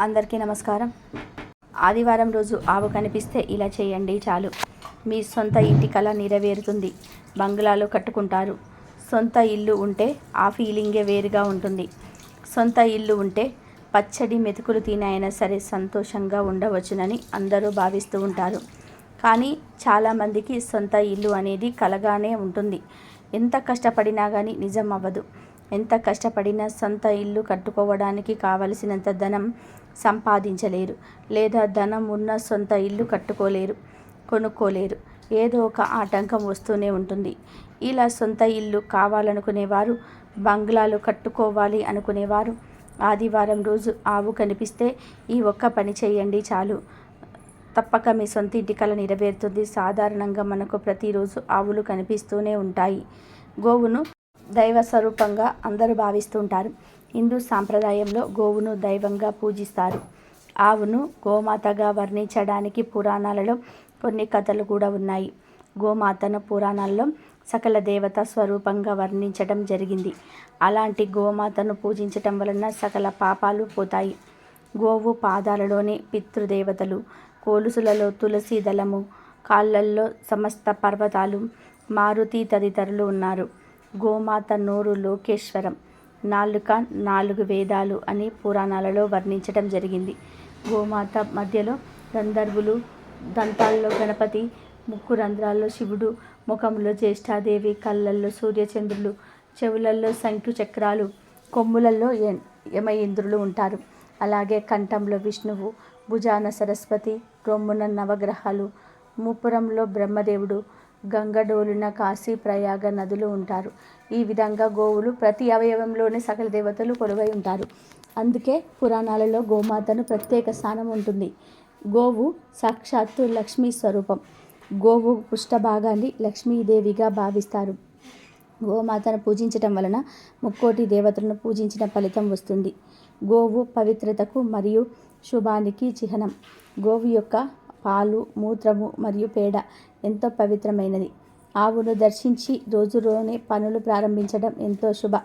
అందరికీ నమస్కారం. ఆదివారం రోజు ఆవు కనిపిస్తే ఇలా చేయండి చాలు. మీ సొంత ఇంటి కళ నెరవేరుతుంది. బంగ్లాలో కట్టుకుంటారు. సొంత ఇల్లు ఉంటే ఆ ఫీలింగే వేరుగా ఉంటుంది. సొంత ఇల్లు ఉంటే పచ్చడి మెతుకులు తినైనా అయినా సరే సంతోషంగా ఉండవచ్చునని అందరూ భావిస్తూ ఉంటారు. కానీ చాలామందికి సొంత ఇల్లు అనేది కలగానే ఉంటుంది. ఎంత కష్టపడినా కానీ నిజం అవ్వదు. ఎంత కష్టపడినా సొంత ఇల్లు కట్టుకోవడానికి కావలసినంత ధనం సంపాదించలేరు లేదా ధనం ఉన్న సొంత ఇల్లు కట్టుకోలేరు కొనుక్కోలేరు. ఏదో ఒక ఆటంకం వస్తూనే ఉంటుంది. ఇలా సొంత ఇల్లు కావాలనుకునేవారు బంగ్లాలు కట్టుకోవాలి అనుకునేవారు. ఆదివారం రోజు ఆవు కనిపిస్తే ఈ ఒక్క పని చేయండి చాలు. తప్పక మీ సొంత ఇంటి కల నెరవేరుతుంది. సాధారణంగా మనకు ప్రతిరోజు ఆవులు కనిపిస్తూనే ఉంటాయి. గోవును దైవ స్వరూపంగా అందరూ భావిస్తుంటారు. హిందూ సాంప్రదాయంలో గోవును దైవంగా పూజిస్తారు. ఆవును గోమాతగా వర్ణించడానికి పురాణాలలో కొన్ని కథలు కూడా ఉన్నాయి. గోమాతను పురాణాల్లో సకల దేవత స్వరూపంగా వర్ణించడం జరిగింది. అలాంటి గోమాతను పూజించటం వలన సకల పాపాలు పోతాయి. గోవు పాదాలలోని పితృదేవతలు కోలుసులలో తులసి దళము కాళ్ళల్లో సమస్త పర్వతాలు మారుతి తదితరులు ఉన్నారు. గోమాత నోరు లోకేశ్వరం. నాలుక నాలుగు వేదాలు అని పురాణాలలో వర్ణించడం జరిగింది. గోమాత మధ్యలో గంధర్వులు దంతాల్లో గణపతి ముక్కు రంధ్రాల్లో శివుడు ముఖంలో జ్యేష్ఠాదేవి కళ్ళల్లో సూర్యచంద్రులు చెవులల్లో శంఖు చక్రాలు కొమ్ములలో యమయింద్రులు ఉంటారు. అలాగే కంఠంలో విష్ణువు భుజాన సరస్వతి రొమ్మున నవగ్రహాలు మూపురంలో బ్రహ్మదేవుడు గంగడోలిన కాశీ ప్రయాగ నదులు ఉంటారు. ఈ విధంగా గోవులు ప్రతి అవయవంలోని సకల దేవతలు కొలువై ఉంటారు. అందుకే పురాణాలలో గోమాతను ప్రత్యేక స్థానం ఉంటుంది. గోవు సాక్షాత్తు లక్ష్మీ స్వరూపం. గోవు పుష్టభాగాన్ని లక్ష్మీదేవిగా భావిస్తారు. గోమాతను పూజించటం వలన ముక్కోటి దేవతలను పూజించిన ఫలితం వస్తుంది. గోవు పవిత్రతకు మరియు శుభానికి చిహ్నం. గోవు యొక్క పాలు మూత్రము మరియు పేడ ఎంతో పవిత్రమైనది. ఆవును దర్శించి రోజులోనే పనులు ప్రారంభించడం ఎంతో శుభ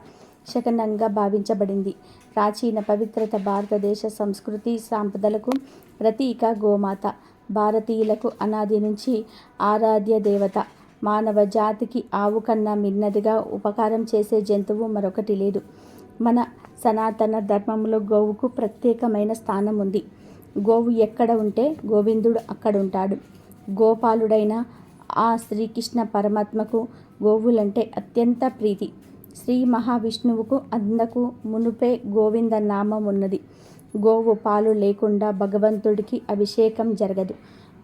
శకనంగా భావించబడింది. ప్రాచీన పవిత్రత భారతదేశ సంస్కృతి సాంపదలకు ప్రతీక గోమాత. భారతీయులకు అనాది నుంచి ఆరాధ్య దేవత. మానవ జాతికి ఆవు కన్నా మిన్నదిగా ఉపకారం చేసే జంతువు మరొకటి లేదు. మన సనాతన ధర్మంలో గోవుకు ప్రత్యేకమైన స్థానం ఉంది గోవు ఎక్కడ ఉంటే గోవిందుడు అక్కడ ఉంటాడు. గోపాలుడైన ఆ శ్రీకృష్ణ పరమాత్మకు గోవులంటే అత్యంత ప్రీతి. శ్రీ మహావిష్ణువుకు అందకు మునుపే గోవింద నామం ఉన్నది. గోవు పాలు లేకుండా భగవంతుడికి అభిషేకం జరగదు.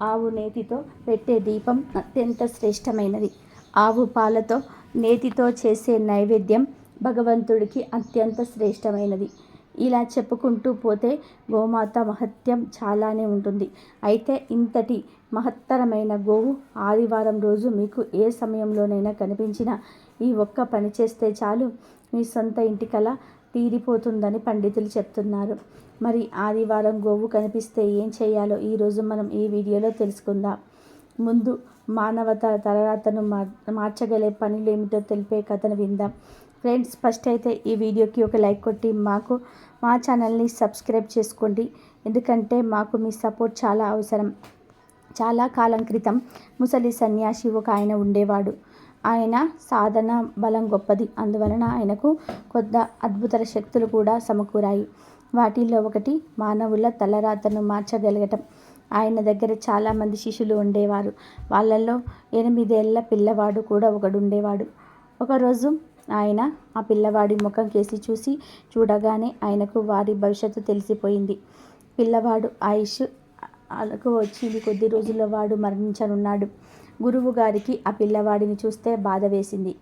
ఆవు నేతితో పెట్టే దీపం అత్యంత శ్రేష్టమైనది. ఆవు పాలతో నేతితో చేసే నైవేద్యం భగవంతుడికి అత్యంత శ్రేష్టమైనది. ఇలా చెప్పుకుంటూ పోతే గోమాత మహత్యం చాలానే ఉంటుంది. అయితే ఇంతటి మహత్తరమైన గోవు ఆదివారం రోజు మీకు ఏ సమయంలోనైనా కనిపించినా ఈ ఒక్క పని చేస్తే చాలు. మీ సొంత ఇంటి కళ తీరిపోతుందని పండితులు చెప్తున్నారు. మరి ఆదివారం గోవు కనిపిస్తే ఏం చేయాలో ఈరోజు మనం ఈ వీడియోలో తెలుసుకుందాం. ముందు మానవత తలరాతను మార్ మార్చగలే పనులేమిటో తెలిపే కథను విందాం. ఫ్రెండ్స్ ఫస్ట్ అయితే ఈ వీడియోకి ఒక లైక్ కొట్టి మాకు మా ఛానల్ని సబ్స్క్రైబ్ చేసుకోండి. ఎందుకంటే మాకు మీ సపోర్ట్ చాలా అవసరం. చాలా కాలం క్రితం ముసలి సన్యాసి ఒక ఆయన ఉండేవాడు. ఆయన సాధన బలం గొప్పది. అందువలన ఆయనకు కొద్ద అద్భుత శక్తులు కూడా సమకూరాయి. వాటిల్లో ఒకటి మానవుల తలరాతను మార్చగలగటం. ఆయన దగ్గర చాలామంది శిష్యులు ఉండేవారు. వాళ్ళల్లో ఎనిమిదేళ్ళ పిల్లవాడు కూడా ఒకడు ఉండేవాడు. ఒకరోజు ఆయన ఆ పిల్లవాడి ముఖం కేసి చూసి చూడగానే ఆయనకు వారి భవిష్యత్తు తెలిసిపోయింది. పిల్లవాడు ఆయుష్ అలకు వచ్చింది కొద్ది రోజుల్లో వాడు మరణించనున్నాడు. గురువు గారికి ఆ పిల్లవాడిని చూస్తే బాధ వేసింది.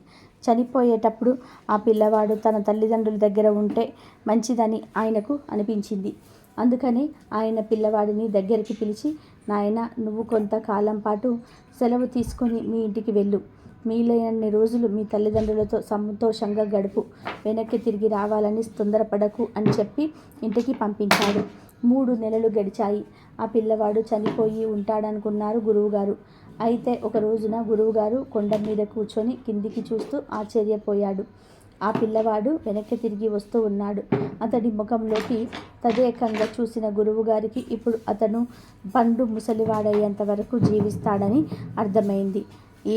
చనిపోయేటప్పుడు ఆ పిల్లవాడు తన తల్లిదండ్రుల దగ్గర ఉంటే మంచిదని ఆయనకు అనిపించింది. అందుకని ఆయన పిల్లవాడిని దగ్గరికి పిలిచి నాయన నువ్వు కొంతకాలం పాటు సెలవు తీసుకొని మీ ఇంటికి వెళ్ళు. మీలైనన్ని రోజులు మీ తల్లిదండ్రులతో సంతోషంగా గడుపు. వెనక్కి తిరిగి రావాలని తొందరపడకు అని చెప్పి ఇంటికి పంపించాడు. మూడు నెలలు గడిచాయి. ఆ పిల్లవాడు చనిపోయి ఉంటాడనుకున్నారు గురువుగారు. అయితే ఒక రోజున గురువుగారు కొండ మీద కూర్చొని కిందికి చూస్తూ ఆశ్చర్యపోయాడు. ఆ పిల్లవాడు వెనక్కి తిరిగి వస్తూ ఉన్నాడు. అతడి ముఖంలోకి తదేకంగా చూసిన గురువుగారికి ఇప్పుడు అతను పండు ముసలివాడయ్యేంత వరకు జీవిస్తాడని అర్థమైంది.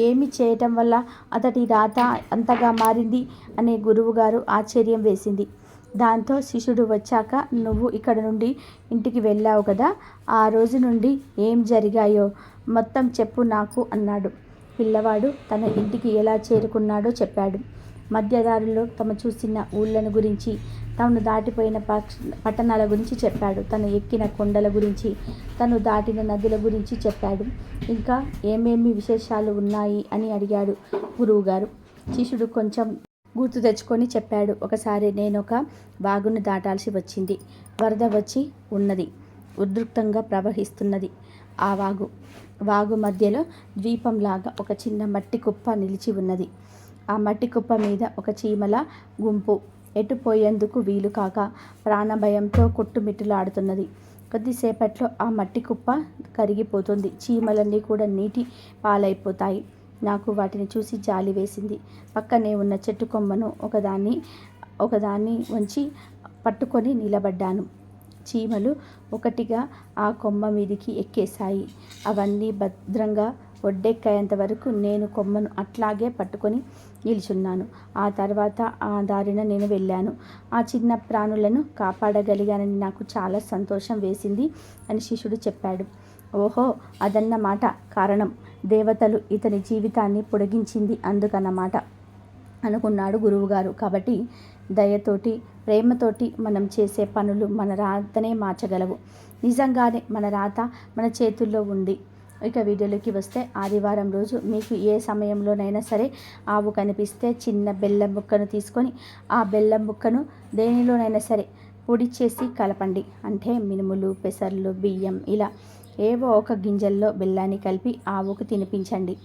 ఏమి చేయటం వల్ల అతడి రాత అంతగా మారింది అనే గురువుగారు ఆశ్చర్యం వేసింది. దాంతో శిష్యుడు వచ్చాక నువ్వు ఇక్కడ నుండి ఇంటికి వెళ్ళావు కదా ఆ రోజు నుండి ఏం జరిగాయో మొత్తం చెప్పు నాకు అన్నాడు. పిల్లవాడు తన ఇంటికి ఎలా చేరుకున్నాడో చెప్పాడు. మధ్యదారుల్లో తమ చూసిన ఊళ్ళను గురించి తాను దాటిపోయిన పక్ష పట్టణాల గురించి చెప్పాడు. తను ఎక్కిన కొండల గురించి తను దాటిన నదుల గురించి చెప్పాడు. ఇంకా ఏమేమి విశేషాలు ఉన్నాయి అని అడిగాడు గురువుగారు. శిష్యుడు కొంచెం గుర్తు తెచ్చుకొని చెప్పాడు. ఒకసారి నేను ఒక వాగును దాటాల్సి వచ్చింది. వరద వచ్చి ఉన్నది. ఉద్రిక్తంగా ప్రవహిస్తున్నది ఆ వాగు. వాగు మధ్యలో ద్వీపంలాగా ఒక చిన్న మట్టి కుప్ప నిలిచి ఉన్నది. ఆ మట్టి కుప్ప మీద ఒక చీమల గుంపు. ఎటు పోయేందుకు వీలు కాక ప్రాణభయంతో కొట్టుమిట్టులాడుతున్నది. కొద్దిసేపట్లో ఆ మట్టి కుప్ప కరిగిపోతుంది. చీమలన్నీ కూడా నీటి పాలైపోతాయి. నాకు వాటిని చూసి జాలి వేసింది. పక్కనే ఉన్న చెట్టు కొమ్మను ఒకదాన్ని ఒకదాన్ని వంచి పట్టుకొని నిలబడ్డాను. చీమలు ఒకటిగా ఆ కొమ్మ మీదికి ఎక్కేశాయి. అవన్నీ భద్రంగా ఒడ్డెక్కేంత వరకు నేను కొమ్మను అట్లాగే పట్టుకొని నిల్చున్నాను. ఆ తర్వాత ఆ దారిన నేను వెళ్ళాను. ఆ చిన్న ప్రాణులను కాపాడగలిగానని నాకు చాలా సంతోషం వేసింది అని శిష్యుడు చెప్పాడు. ఓహో అదన్నమాట కారణం. దేవతలు ఇతని జీవితాన్ని పొడిగించింది అందుకన్నమాట అనుకున్నాడు గురువుగారు. కాబట్టి దయతోటి ప్రేమతోటి మనం చేసే పనులు మన రాతనే మార్చగలవు. నిజంగానే మన రాత మన చేతుల్లో ఉంది. ఇక వీడియోలోకి వస్తే ఆదివారం రోజు మీకు ఏ సమయంలోనైనా సరే ఆవు కనిపిస్తే చిన్న బెల్లం ముక్కను తీసుకొని ఆ బెల్లం ముక్కను దేనిలోనైనా సరే పొడి చేసి కలపండి. అంటే మినుములు పెసర్లు బియ్యం ఇలా ఏవో ఒక గింజల్లో బెల్లాన్ని కలిపి ఆవుకు తినిపించండి.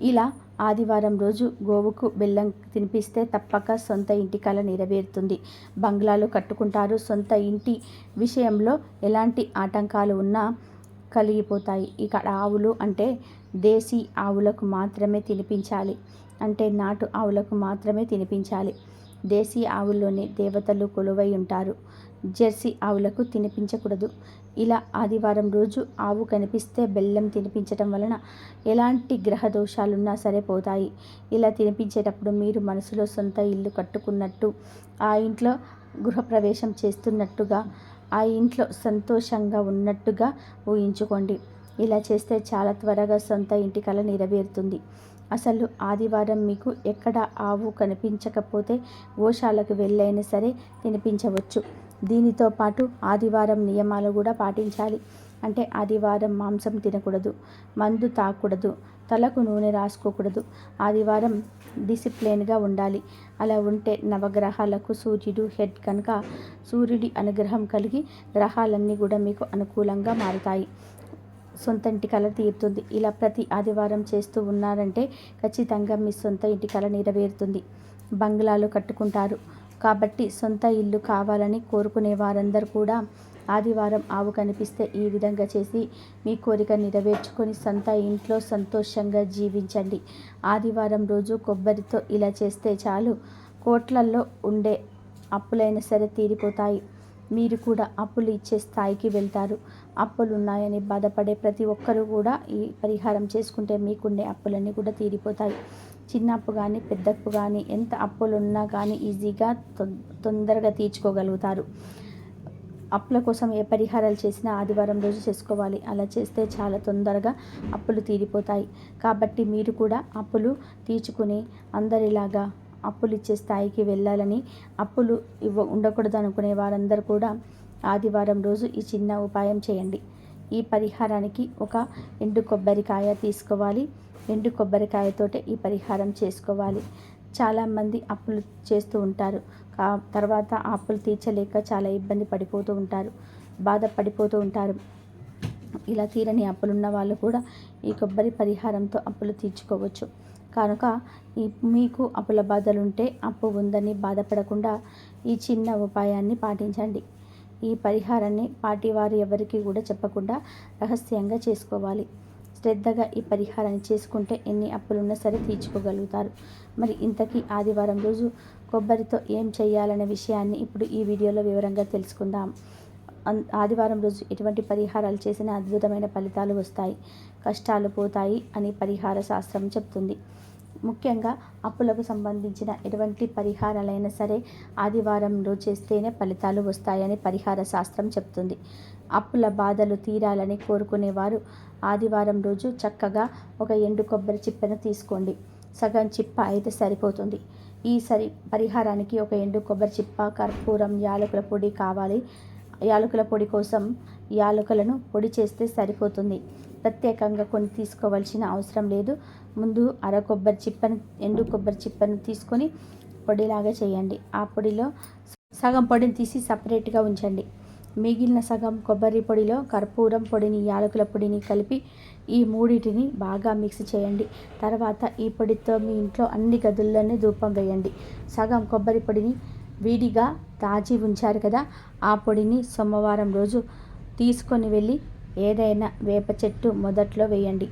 ఇలా ఆదివారం రోజు గోవుకు బెల్లం తినిపిస్తే తప్పక సొంత ఇంటి కల నెరవేరుతుంది. బంగ్లాలు కట్టుకుంటారు. సొంత ఇంటి విషయంలో ఎలాంటి ఆటంకాలు ఉన్నా కలిగిపోతాయి. ఇక్కడ ఆవులు అంటే దేశీ ఆవులకు మాత్రమే తినిపించాలి. అంటే నాటు ఆవులకు మాత్రమే తినిపించాలి. దేశీ ఆవుల్లోనే దేవతలు కొలువై ఉంటారు. జెర్సీ ఆవులకు తినిపించకూడదు. ఇలా ఆదివారం రోజు ఆవు కనిపిస్తే బెల్లం తినిపించటం వలన ఎలాంటి గ్రహ దోషాలున్నా సరే పోతాయి. ఇలా తినిపించేటప్పుడు మీరు మనసులో సొంత ఇల్లు కట్టుకున్నట్టు ఆ ఇంట్లో గృహప్రవేశం చేస్తున్నట్టుగా ఆ ఇంట్లో సంతోషంగా ఉన్నట్టుగా ఊహించుకోండి. ఇలా చేస్తే చాలా త్వరగా సొంత ఇంటి కళ నెరవేరుతుంది. అసలు ఆదివారం మీకు ఎక్కడ ఆవు కనిపించకపోతే గోశాలకు వెళ్ళైనా సరే తినిపించవచ్చు. దీనితో పాటు ఆదివారం నియమాలు కూడా పాటించాలి. అంటే ఆదివారం మాంసం తినకూడదు మందు తాగకూడదు తలకు నూనె రాసుకోకూడదు. ఆదివారం డిసిప్లిన్గా ఉండాలి. అలా ఉంటే నవగ్రహాలకు సూర్యుడు హెడ్ కనుక సూర్యుడి అనుగ్రహం కలిగి గ్రహాలన్నీ కూడా మీకు అనుకూలంగా మారుతాయి. సొంత ఇంటి కళ తీరుతుంది. ఇలా ప్రతి ఆదివారం చేస్తూ ఉన్నారంటే ఖచ్చితంగా మీ సొంత ఇంటి కళ నెరవేరుతుంది. బంగ్లాలు కట్టుకుంటారు. కాబట్టి సొంత ఇల్లు కావాలని కోరుకునే వారందరూ కూడా ఆదివారం ఆవు కనిపిస్తే ఈ విధంగా చేసి మీ కోరిక నెరవేర్చుకొని సొంత ఇంట్లో సంతోషంగా జీవించండి. ఆదివారం రోజు కొబ్బరితో ఇలా చేస్తే చాలు. కోట్లల్లో ఉండే అప్పులైనా సరే తీరిపోతాయి. మీరు కూడా అప్పులు ఇచ్చే స్థాయికి వెళ్తారు. అప్పులు ఉన్నాయని బాధపడే ప్రతి ఒక్కరూ కూడా ఈ పరిహారం చేసుకుంటే మీకుండే అప్పులన్నీ కూడా తీరిపోతాయి. చిన్న అప్పు కానీ పెద్ద అప్పు కానీ ఎంత అప్పులు ఉన్నా కానీ ఈజీగా తొందరగా తీర్చుకోగలుగుతారు. అప్పుల కోసం ఏ పరిహారాలు చేసినా ఆదివారం రోజు చేసుకోవాలి. అలా చేస్తే చాలా తొందరగా అప్పులు తీరిపోతాయి. కాబట్టి మీరు కూడా అప్పులు తీర్చుకుని అందరిలాగా అప్పులు ఇచ్చే స్థాయికి వెళ్ళాలని అప్పులు ఇవ్వ ఉండకూడదు అనుకునే వారందరూ కూడా ఆదివారం రోజు ఈ చిన్న ఉపాయం చేయండి. ఈ పరిహారానికి ఒక ఎండు కొబ్బరికాయ తీసుకోవాలి. ఎండు కొబ్బరికాయతోటే ఈ పరిహారం చేసుకోవాలి. చాలామంది అప్పులు చేస్తూ ఉంటారు. తర్వాత ఆ అప్పులు తీర్చలేక చాలా ఇబ్బంది పడిపోతూ ఉంటారు బాధపడిపోతూ ఉంటారు. ఇలా తీరని అప్పులున్న వాళ్ళు కూడా ఈ కొబ్బరి పరిహారంతో అప్పులు తీర్చుకోవచ్చు. కనుక ఈ మీకు అప్పుల బాధలుంటే అప్పు ఉందని బాధపడకుండా ఈ చిన్న ఉపాయాన్ని పాటించండి. ఈ పరిహారాన్ని పార్టీ వారు ఎవరికి కూడా చెప్పకుండా రహస్యంగా చేసుకోవాలి. శ్రద్ధగా ఈ పరిహారాన్ని చేసుకుంటే ఎన్ని అప్పులున్నా సరే తీర్చుకోగలుగుతారు. మరి ఇంతకీ ఆదివారం రోజు కొబ్బరితో ఏం చేయాలనే విషయాన్ని ఇప్పుడు ఈ వీడియోలో వివరంగా తెలుసుకుందాం. ఆదివారం రోజు ఎటువంటి పరిహారాలు చేసినా అద్భుతమైన ఫలితాలు వస్తాయి. కష్టాలు పోతాయి అని పరిహార శాస్త్రం చెప్తుంది. ముఖ్యంగా అప్పులకు సంబంధించిన ఎటువంటి పరిహారాలైనా సరే ఆదివారం రోజు చేస్తేనే ఫలితాలు వస్తాయని పరిహార శాస్త్రం చెప్తుంది. అప్పుల బాధలు తీరాలని కోరుకునేవారు ఆదివారం రోజు చక్కగా ఒక ఎండు కొబ్బరి చిప్పను తీసుకోండి. సగం చిప్ప అయితే సరిపోతుంది. ఈ సరి పరిహారానికి ఒక ఎండు కొబ్బరి చిప్ప కర్పూరం యాలకుల పొడి కావాలి. యాలకుల పొడి కోసం యాలకులను పొడి చేస్తే సరిపోతుంది. ప్రత్యేకంగా కొన్ని తీసుకోవాల్సిన అవసరం లేదు. ముందు అర కొబ్బరి చిప్పను ఎండు కొబ్బరి చిప్పను తీసుకొని పొడిలాగా చేయండి. ఆ పొడిలో సగం పొడిని తీసి సపరేట్గా ఉంచండి. మిగిలిన సగం కొబ్బరి పొడిలో కర్పూరం పొడిని యాలకుల పొడిని కలిపి ఈ మూడింటిని బాగా మిక్స్ చేయండి. తర్వాత ఈ పొడితో మీ ఇంట్లో అన్ని గదుల్లోనే ధూపం వేయండి. సగం కొబ్బరి పొడిని విడిగా దాచి ఉంచారు కదా ఆ పొడిని సోమవారం రోజు తీసుకొని వెళ్ళి ఏదైనా వేప చెట్టు మొదట్లో వేయండి.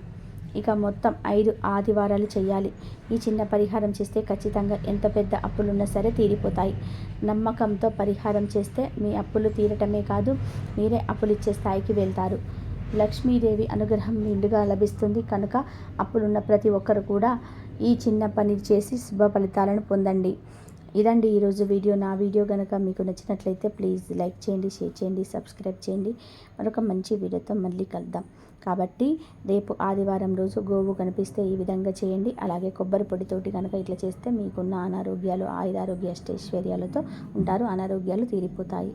ఇక మొత్తం ఐదు ఆదివారాలు చేయాలి. ఈ చిన్న పరిహారం చేస్తే ఖచ్చితంగా ఎంత పెద్ద అప్పులున్నా సరే తీరిపోతాయి. నమ్మకంతో పరిహారం చేస్తే మీ అప్పులు తీరటమే కాదు మీరే అప్పులు ఇచ్చే స్థాయికి వెళ్తారు. లక్ష్మీదేవి అనుగ్రహం నిండుగా లభిస్తుంది కనుక అప్పులున్న ప్రతి ఒక్కరు కూడా ఈ చిన్న పని చేసి శుభ ఫలితాలను పొందండి. ఇదండి ఈరోజు వీడియో. నా వీడియో కనుక మీకు నచ్చినట్లయితే ప్లీజ్ లైక్ చేయండి షేర్ చేయండి సబ్స్క్రైబ్ చేయండి. మరొక మంచి వీడియోతో మళ్ళీ కలుద్దాం. కాబట్టి రేపు ఆదివారం రోజు గోవు కనిపిస్తే ఈ విధంగా చేయండి. అలాగే కొబ్బరి పొడితోటి కనుక ఇట్లా చేస్తే మీకున్న అనారోగ్యాలు ఆయుధారోగ్య అష్టైశ్వర్యాలతో ఉంటారు. అనారోగ్యాలు తీరిపోతాయి.